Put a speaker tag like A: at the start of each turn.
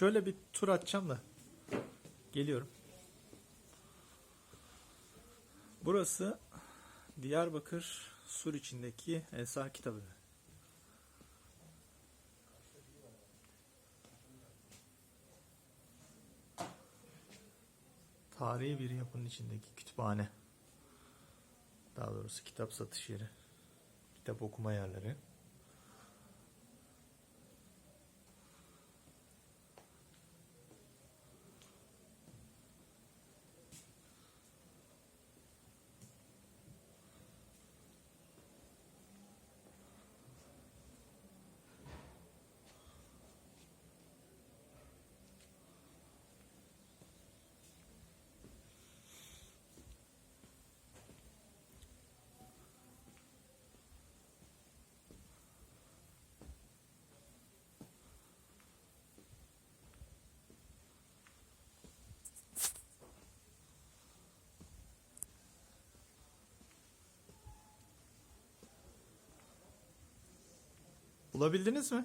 A: Şöyle bir tur atacağım da. Geliyorum. Burası Diyarbakır Sur içindeki Ensar Kitabı. Tarihi bir yapının içindeki kütüphane. Daha doğrusu kitap satış yeri. Kitap okuma yerleri. Bulabildiniz mi?